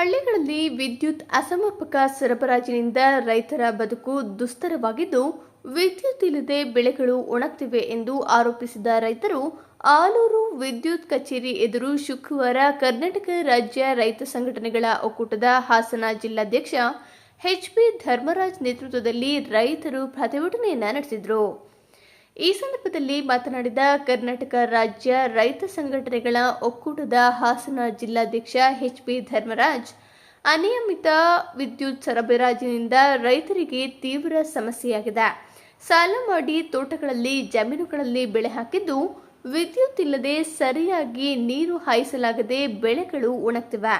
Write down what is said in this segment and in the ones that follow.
ಹಳ್ಳಿಗಳಲ್ಲಿ ವಿದ್ಯುತ್ ಅಸಮರ್ಪಕ ಸರಬರಾಜಿನಿಂದ ರೈತರ ಬದುಕು ದುಸ್ತರವಾಗಿದ್ದು, ವಿದ್ಯುತ್ ಇಲ್ಲದೆ ಬೆಳೆಗಳು ಒಣಗ್ತಿವೆ ಎಂದು ಆರೋಪಿಸಿದ ರೈತರು ಆಲೂರು ವಿದ್ಯುತ್ ಕಚೇರಿ ಎದುರು ಶುಕ್ರವಾರ ಕರ್ನಾಟಕ ರಾಜ್ಯ ರೈತ ಸಂಘಟನೆಗಳ ಒಕ್ಕೂಟದ ಹಾಸನ ಜಿಲ್ಲಾಧ್ಯಕ್ಷ ಎಚ್ಪಿ ಧರ್ಮರಾಜ್ ನೇತೃತ್ವದಲ್ಲಿ ರೈತರು ಪ್ರತಿಭಟನೆಯನ್ನ ನಡೆಸಿದರು. ಈ ಸಂದರ್ಭದಲ್ಲಿ ಮಾತನಾಡಿದ ಕರ್ನಾಟಕ ರಾಜ್ಯ ರೈತ ಸಂಘಟನೆಗಳ ಒಕ್ಕೂಟದ ಹಾಸನ ಜಿಲ್ಲಾಧ್ಯಕ್ಷ ಎಚ್ಪಿ ಧರ್ಮರಾಜ್, ಅನಿಯಮಿತ ವಿದ್ಯುತ್ ಸರಬರಾಜಿನಿಂದ ರೈತರಿಗೆ ತೀವ್ರ ಸಮಸ್ಯೆಯಾಗಿದೆ. ಸಾಲ ಮಾಡಿ ತೋಟಗಳಲ್ಲಿ ಜಮೀನುಗಳಲ್ಲಿ ಬೆಳೆ ಹಾಕಿದ್ದು ವಿದ್ಯುತ್ ಇಲ್ಲದೆ ಸರಿಯಾಗಿ ನೀರು ಹಾಯಿಸಲಾಗದೆ ಬೆಳೆಗಳು ಒಣಗ್ತಿವೆ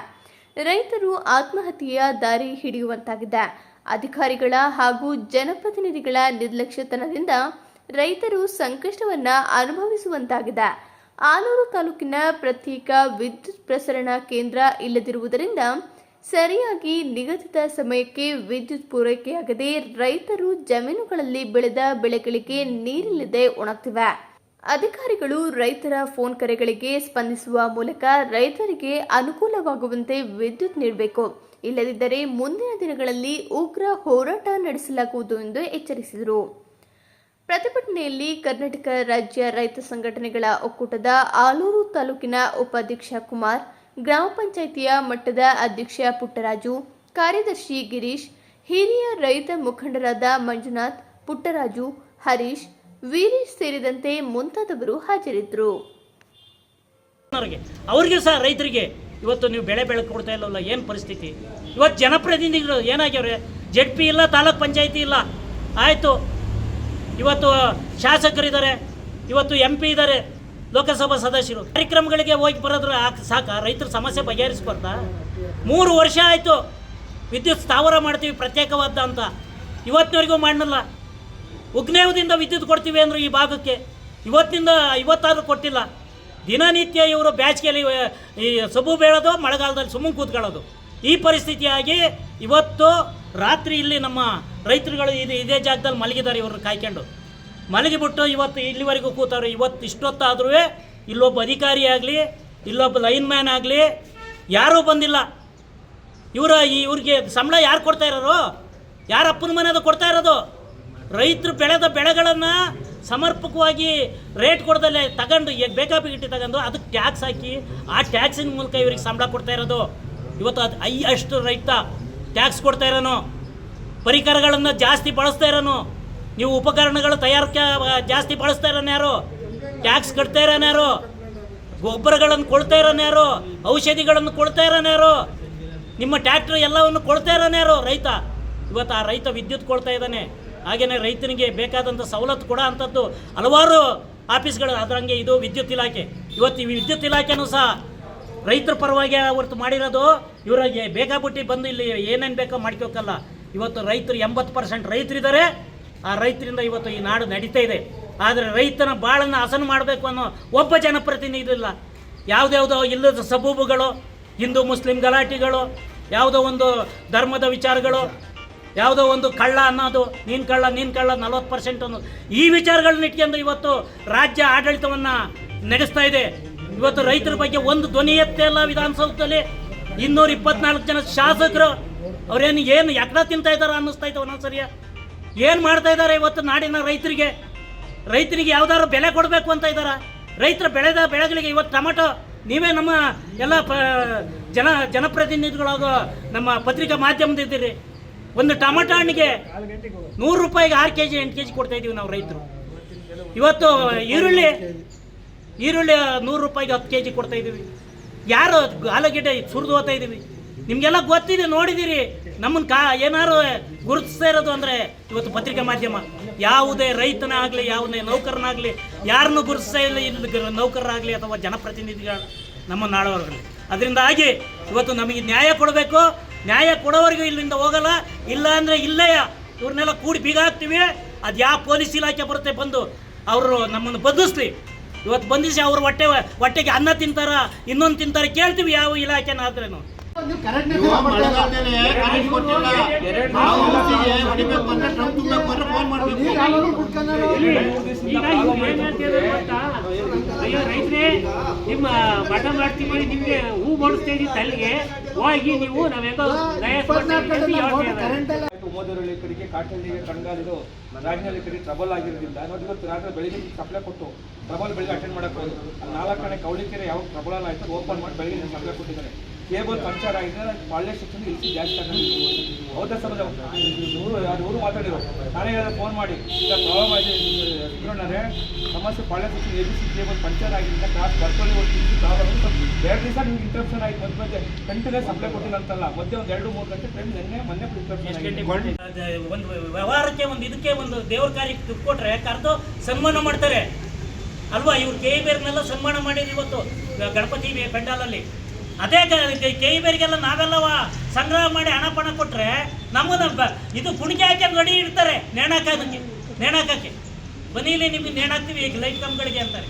ರೈತರು ಆತ್ಮಹತ್ಯೆಯ ದಾರಿ ಹಿಡಿಯುವಂತಾಗಿದೆ. ಅಧಿಕಾರಿಗಳ ಹಾಗೂ ಜನಪ್ರತಿನಿಧಿಗಳ ನಿರ್ಲಕ್ಷ್ಯತನದಿಂದ ರೈತರು ಸಂಕಷ್ಟವನ್ನ ಅನುಭವಿಸುವಂತಾಗಿದೆ. ಆಲೂರು ತಾಲೂಕಿನ ಪ್ರತ್ಯೇಕ ವಿದ್ಯುತ್ ಪ್ರಸರಣ ಕೇಂದ್ರ ಇಲ್ಲದಿರುವುದರಿಂದ ಸರಿಯಾಗಿ ನಿಗದಿತ ಸಮಯಕ್ಕೆ ವಿದ್ಯುತ್ ಪೂರೈಕೆಯಾಗದೆ ರೈತರು ಜಮೀನುಗಳಲ್ಲಿ ಬೆಳೆದ ಬೆಳೆಗಳಿಗೆ ನೀರಿಲ್ಲದೆ ಒಣಗ್ತಿವೆ. ಅಧಿಕಾರಿಗಳು ರೈತರ ಫೋನ್ ಕರೆಗಳಿಗೆ ಸ್ಪಂದಿಸುವ ಮೂಲಕ ರೈತರಿಗೆ ಅನುಕೂಲವಾಗುವಂತೆ ವಿದ್ಯುತ್ ನೀಡಬೇಕು. ಇಲ್ಲದಿದ್ದರೆ ಮುಂದಿನ ದಿನಗಳಲ್ಲಿ ಉಗ್ರ ಹೋರಾಟ ನಡೆಸಲಾಗುವುದು ಎಂದು ಎಚ್ಚರಿಸಿದರು. ಪ್ರತಿಭಟನೆಯಲ್ಲಿ ಕರ್ನಾಟಕ ರಾಜ್ಯ ರೈತ ಸಂಘಟನೆಗಳ ಒಕ್ಕೂಟದ ಆಲೂರು ತಾಲೂಕಿನ ಉಪಾಧ್ಯಕ್ಷ ಕುಮಾರ್, ಗ್ರಾಮ ಪಂಚಾಯಿತಿಯ ಮಟ್ಟದ ಅಧ್ಯಕ್ಷ ಪುಟ್ಟರಾಜು, ಕಾರ್ಯದರ್ಶಿ ಗಿರೀಶ್, ಹಿರಿಯ ರೈತ ಮುಖಂಡರಾದ ಮಂಜುನಾಥ್, ಪುಟ್ಟರಾಜು, ಹರೀಶ್ ವೀರೇಶ್ ಸೇರಿದಂತೆ ಮುಂತಾದವರು ಹಾಜರಿದ್ದರು. ಅವರಿಗೆ ಸಹ ರೈತರಿಗೆ ಇವತ್ತು ನೀವು ಬೆಳೆ ಬೆಳಕು ಕೊಡ್ತಾ ಇಲ್ಲವಲ್ಲ, ಏನು ಪರಿಸ್ಥಿತಿ? ಇವತ್ತು ಜನಪ್ರತಿನಿಧಿಗಳು ಏನಾಗ್ಯವ್ರೆ? ಜೆಡ್ ಪಿ ಇಲ್ಲ, ತಾಲೂಕ್ ಪಂಚಾಯತಿ ಇಲ್ಲ. ಆಯಿತು ಇವತ್ತು ಶಾಸಕರಿದ್ದಾರೆ, ಇವತ್ತು ಎಂ ಪಿ ಇದ್ದಾರೆ, ಲೋಕಸಭಾ ಸದಸ್ಯರು. ಕಾರ್ಯಕ್ರಮಗಳಿಗೆ ಹೋಗಿ ಬರೋದ್ರ ಸಾಕ, ರೈತರ ಸಮಸ್ಯೆ ಬಗೆಹರಿಸ್ಬಾರ್ದಾ? ಮೂರು ವರ್ಷ ಆಯಿತು, ವಿದ್ಯುತ್ ಸ್ಥಾವರ ಮಾಡ್ತೀವಿ ಪ್ರತ್ಯೇಕವಾದ ಅಂತ. ಇವತ್ತಿನವರೆಗೂ ಮಾಡಲ್ಲ ಉಗ್ನೇವದಿಂದ ವಿದ್ಯುತ್ ಕೊಡ್ತೀವಿ ಅಂದರು ಈ ಭಾಗಕ್ಕೆ. ಇವತ್ತಿಂದ ಇವತ್ತಾದರೂ ಕೊಟ್ಟಿಲ್ಲ. ದಿನನಿತ್ಯ ಇವರು ಬೇಸಿಗೆಯಲ್ಲಿ ಈ ಸೊಬು ಬೀಳೋದು, ಮಳೆಗಾಲದಲ್ಲಿ ಸುಮ್ಮನೆ ಕೂತ್ಕೊಳ್ಳೋದು. ಈ ಪರಿಸ್ಥಿತಿಯಾಗಿ ಇವತ್ತು ರಾತ್ರಿ ಇಲ್ಲಿ ನಮ್ಮ ರೈತರುಗಳು ಇದು ಇದೇ ಜಾಗದಲ್ಲಿ ಮಲಗಿದ್ದಾರೆ ಇವರು ಕಾಯ್ಕೊಂಡು. ಮಲಗಿಬಿಟ್ಟು ಇವತ್ತು ಇಲ್ಲಿವರೆಗೂ ಕೂತವ್ರೆ, ಇವತ್ತು ಇಷ್ಟೊತ್ತಾದ್ರೂ ಇಲ್ಲೊಬ್ಬ ಅಧಿಕಾರಿ ಆಗಲಿ, ಇಲ್ಲೊಬ್ಬ ಲೈನ್ ಮ್ಯಾನ್ ಆಗಲಿ, ಯಾರೂ ಬಂದಿಲ್ಲ. ಇವರ ಇವ್ರಿಗೆ ಸಂಬಳ ಯಾರು ಕೊಡ್ತಾ ಇರೋರು? ಯಾರ ಅಪ್ಪನ ಮನೆಯದು ಕೊಡ್ತಾ ಇರೋದು? ರೈತರು ಬೆಳೆದ ಬೆಳೆಗಳನ್ನು ಸಮರ್ಪಕವಾಗಿ ರೇಟ್ ಕೊಡ್ದಲ್ಲೇ ತಗೊಂಡು, ಈಗ ಬೇಕಾಬಿಗಿಟ್ಟು ತಗೊಂಡು ಅದಕ್ಕೆ ಟ್ಯಾಕ್ಸ್ ಹಾಕಿ, ಆ ಟ್ಯಾಕ್ಸಿನ ಮೂಲಕ ಇವ್ರಿಗೆ ಸಂಬಳ ಕೊಡ್ತಾ ಇರೋದು. ಇವತ್ತು ಅದು ಐ ಅಷ್ಟು ರೈತ ಟ್ಯಾಕ್ಸ್ ಕೊಡ್ತಾ ಇರೋನು. ಪರಿಕರಗಳನ್ನು ಜಾಸ್ತಿ ಬಳಸ್ತಾ ಇರೋನು. ನೀವು ಉಪಕರಣಗಳು ತಯಾರಿಕೆ ಜಾಸ್ತಿ ಬಳಸ್ತಾ ಇರೋನ ಯಾರು? ಟ್ಯಾಕ್ಸ್ ಕಟ್ತಾ ಇರೋನ ಯಾರು? ಗೊಬ್ಬರಗಳನ್ನು ಕೊಡ್ತಾ ಇರೋನ ಯಾರು? ಔಷಧಿಗಳನ್ನು ಕೊಡ್ತಾ ಇರೋನ ಯಾರು? ನಿಮ್ಮ ಟ್ಯಾಕ್ಟ್ರ್ ಎಲ್ಲವನ್ನು ಕೊಡ್ತಾ ಇರೋನ ಯಾರು? ರೈತ. ಇವತ್ತು ಆ ರೈತ ವಿದ್ಯುತ್ ಕೊಡ್ತಾ ಇದ್ದಾನೆ. ಹಾಗೆಯೇ ರೈತನಿಗೆ ಬೇಕಾದಂಥ ಸವಲತ್ತು ಕೊಡೋ ಅಂಥದ್ದು ಹಲವಾರು ಆಫೀಸ್ಗಳು. ಅದರಂಗೆ ಇದು ವಿದ್ಯುತ್ ಇಲಾಖೆ. ಇವತ್ತು ಈ ವಿದ್ಯುತ್ ಇಲಾಖೆನೂ ಸಹ ರೈತರ ಪರವಾಗಿ ಹೊರತು ಮಾಡಿರೋದು ಇವರಿಗೆ ಬೇಕಾಬಿಟ್ಟು ಬಂದು ಇಲ್ಲಿ ಏನೇನು ಬೇಕೋ ಮಾಡ್ಕೋಕ್ಕಲ್ಲ ಇವತ್ತು ರೈತರು ಎಂಬತ್ತು ಪರ್ಸೆಂಟ್ ರೈತರಿದ್ದಾರೆ. ಆ ರೈತರಿಂದ ಇವತ್ತು ಈ ನಾಡು ನಡೀತಾ ಇದೆ. ಆದರೆ ರೈತನ ಬಾಳನ್ನು ಹಸನು ಮಾಡಬೇಕು ಅನ್ನೋ ಒಬ್ಬ ಜನಪ್ರತಿನಿಧಿ ಇಲ್ಲ ಯಾವುದ್ಯಾವುದೋ ಇಲ್ಲದ ಸಬೂಬುಗಳು, ಹಿಂದೂ ಮುಸ್ಲಿಂ ಗಲಾಟೆಗಳು, ಯಾವುದೋ ಒಂದು ಧರ್ಮದ ವಿಚಾರಗಳು, ಯಾವುದೋ ಒಂದು ಕಳ್ಳ ಅನ್ನೋದು, ನೀನು ಕಳ್ಳ ನೀನು ಕಳ್ಳ, ನಲ್ವತ್ತು ಪರ್ಸೆಂಟ್ ಅನ್ನೋದು ಈ ವಿಚಾರಗಳನ್ನ ಇಟ್ಕೊಂಡು ಇವತ್ತು ರಾಜ್ಯ ಆಡಳಿತವನ್ನು ನಡೆಸ್ತಾ ಇದೆ. ಇವತ್ತು ರೈತರ ಬಗ್ಗೆ ಒಂದು ಧ್ವನಿ ಎತ್ತೇ ಇಲ್ಲ ವಿಧಾನಸೌಧದಲ್ಲಿ. ಇನ್ನೂರ ಇಪ್ಪತ್ನಾಲ್ಕು ಜನ ಶಾಸಕರು, ಅವ್ರೇನು, ಏನು ಎಕ್ಕಡ ತಿಂತಾ ಇದ್ದಾರೆ ಅನ್ನಿಸ್ತಾ ಇತ್ತು ಒಂದೊಂದ್ಸರಿಯ. ಏನು ಮಾಡ್ತಾ ಇದ್ದಾರೆ ಇವತ್ತು ನಾಡಿನ ರೈತರಿಗೆ? ರೈತರಿಗೆ ಯಾವ್ದಾದ್ರು ಬೆಲೆ ಕೊಡಬೇಕು ಅಂತ ಇದ್ದಾರ? ರೈತರ ಬೆಳೆದ ಬೆಳೆಗಳಿಗೆ ಇವತ್ತು ಟೊಮೆಟೊ, ನೀವೇ ನಮ್ಮ ಎಲ್ಲ ಪ, ಜನ ಜನಪ್ರತಿನಿಧಿಗಳಾಗೋ ನಮ್ಮ ಪತ್ರಿಕಾ ಮಾಧ್ಯಮದಿದ್ದೀರಿ ಒಂದು ಟೊಮೆಟೊ ಹಣ್ಣಿಗೆ ನೂರು ರೂಪಾಯಿಗೆ ಆರು ಕೆ ಜಿ ಎಂಟು ಕೆ ಜಿ ಕೊಡ್ತಾ ಇದೀವಿ ನಾವು ರೈತರು. ಇವತ್ತು ಈರುಳ್ಳಿ ಈರುಳ್ಳಿ ನೂರು ರೂಪಾಯಿಗೆ ಹತ್ತು ಕೆ ಜಿ ಕೊಡ್ತಾ ಇದ್ದೀವಿ. ಯಾರು ಆಲೂಗೆಡ್ಡೆ ಸುರಿದು ಹೋಗ್ತಾ ಇದ್ದೀವಿ. ನಿಮಗೆಲ್ಲ ಗೊತ್ತಿದೆ, ನೋಡಿದ್ದೀರಿ. ನಮ್ಮನ್ನು ಕಾ ಏನಾರು ಗುರುತಿಸ್ತಾ ಇರೋದು ಅಂದರೆ ಇವತ್ತು ಪತ್ರಿಕಾ ಮಾಧ್ಯಮ. ಯಾವುದೇ ರೈತನಾಗಲಿ, ಯಾವುದೇ ನೌಕರನಾಗಲಿ, ಯಾರನ್ನು ಗುರುತಿಸ್ತಾ ಇಲ್ಲ, ಇಲ್ಲಿ ನೌಕರರಾಗಲಿ ಅಥವಾ ಜನಪ್ರತಿನಿಧಿಗಳು ನಮ್ಮ ನಾಳವರ್ಗಲಿ ಅದರಿಂದಾಗಿ ಇವತ್ತು ನಮಗೆ ನ್ಯಾಯ ಕೊಡಬೇಕು. ನ್ಯಾಯ ಕೊಡೋವರೆಗೂ ಇಲ್ಲಿಂದ ಹೋಗಲ್ಲ. ಇಲ್ಲ ಅಂದರೆ ಇಲ್ಲೇ ಇವ್ರನ್ನೆಲ್ಲ ಕೂಡಿ ಬೀಗ ಹಾಕ್ತೀವಿ. ಅದು ಯಾವ ಪೊಲೀಸ್ ಇಲಾಖೆ ಬರುತ್ತೆ ಬಂದು ಅವರು ನಮ್ಮನ್ನು ಬಂಧಿಸ್ಲಿ. ಇವತ್ತು ಬಂಧಿಸಿ ಅವ್ರ ಹೊಟ್ಟೆ, ಹೊಟ್ಟೆಗೆ ಅನ್ನ ತಿಂತಾರ, ಇನ್ನೊಂದು ತಿಂತಾರ ಕೇಳ್ತೀವಿ ಯಾವ ಇಲಾಖೆನಾದ್ರೇನು. ಇವಾಗ ಅಯ್ಯೋ ರೈತ್ರೇ ನಿಮ್ಮ ಮಠ ಮಾಡ್ತೀವಿ ನಿಮ್ಗೆ ಹೂ ಮಾಡಿಸ್ತಾ ಇದ್ದೀವಿ ತಲೆಗೆ. ಹೋಗಿ ನೀವು ನಾವೆಂಗೋ. ಮೋದರಲ್ಲಿ ಕಡೆಗೆ ಕಾಟಳ್ಳಿಗೆ ಕಣ್ಗಾಲಿದು ರಾಜ್ಯದಲ್ಲಿ ಕಡೆ ಟ್ರಬಲ್ ಆಗಿರೋದ್ರಿಂದ. ನೋಡಿ ಇವತ್ತು ರಾತ್ರಿ ಬೆಳಿಗ್ಗೆ ಸಪ್ಲೈ ಕೊಟ್ಟು ಟ್ರಬಲ್ ಬೆಳಿಗ್ಗೆ ಅಟೆಂಡ್ ಮಾಡಕ್ಕೆ ಹೋದ್ರು. ನಾಲ್ಕು ಕಡೆ ಕೌಳಿಕೆರೆ ಯಾವ ಟ್ರಬಲ್ ಅಲ್ಲ ಆಯ್ತು ಓಪನ್ ಮಾಡಿ ಬೆಳಿಗ್ಗೆ ಸಪ್ಲೈ ಕೊಟ್ಟಿದ್ದಾರೆ. ಕೇಬಲ್ ಪಂಚರ್ ಆಗಿದೆ ಒಳ್ಳೆ ಶಿಕ್ಷಣ ಇಳಿಸಿ ಜಾಸ್ತಿ ಹೌದಾ ಸರ್ ಇವರು ಯಾರು ಇವರು ಮಾತಾಡಿರೋ ನಾನೇ ಹೇಳಿದ್ರೆ ಫೋನ್ ಮಾಡಿ. ಈಗ ಪ್ರಾಬ್ಲಮ್ ಆಗಿದೆ ಸಮಸ್ಯೆ ಒಳ್ಳೆ section A B C cable puncture ಆಗಿದ್ದರಿಂದ ಕ್ಲಾಸ್ ಬರ್ಕೊಳ್ಳಿ ಒಂದು ಪ್ರಾಬ್ಲಮ್ ಎರಡು ದಿವಸ ನಿಮ್ಗೆ ಇಂಟ್ರಪ್ಷನ್ ಆಯ್ತು ಮಧ್ಯ ಮಧ್ಯೆ ಕಂಟಿನ್ಯೂಸ್ ಸಪ್ಲೈ ಕೊಟ್ಟಿಲ್ಲ ಅಂತಲ್ಲ ಮಧ್ಯೆ ಒಂದು ಎರಡು ಮೂರು ಗಂಟೆ ಟೈಮ್ ನಿನ್ನೆ ಮೊನ್ನೆ ಒಂದು ವ್ಯವಹಾರಕ್ಕೆ ಒಂದು ಇದಕ್ಕೆ ಒಂದು ದೇವ್ರ ಕಾರ್ಯಕ್ಕೆ ದುಡ್ಡು ಕೊಟ್ರೆ ಕರೆದು ಸನ್ಮಾನ ಮಾಡ್ತಾರೆ. ಅಲ್ವಾ? ಇವ್ರು ಕೆ ಬೇರ್ನೆಲ್ಲ ಸನ್ಮಾನ ಮಾಡಿದ್ರು ಇವತ್ತು ಗಣಪತಿ ಪೆಂಡಾಲಲ್ಲಿ. ಅದೇ ಕೈ ಬೇರಿಗೆಲ್ಲ ನಾವೆಲ್ಲವ ಸಂಗ್ರಹ ಮಾಡಿ ಹಣ ಪಣ ಕೊಟ್ರೆ ನಮ್ಮನ್ನ ಇದು ಕುಣಿಕೆ ಹಾಕಿ ರೆಡಿ ಇಡ್ತಾರೆ ನೇಣಾಕೋದಕ್ಕೆ ನೇಣಾಕಕ್ಕೆ. ಬನ್ನಿ ನಿಮ್ಗೆ ನೇಣಾಕ್ತೀವಿ ಈಗ ಲೈಟ್ ಕಂಬಗಳಿಗೆ ಅಂತಾರೆ.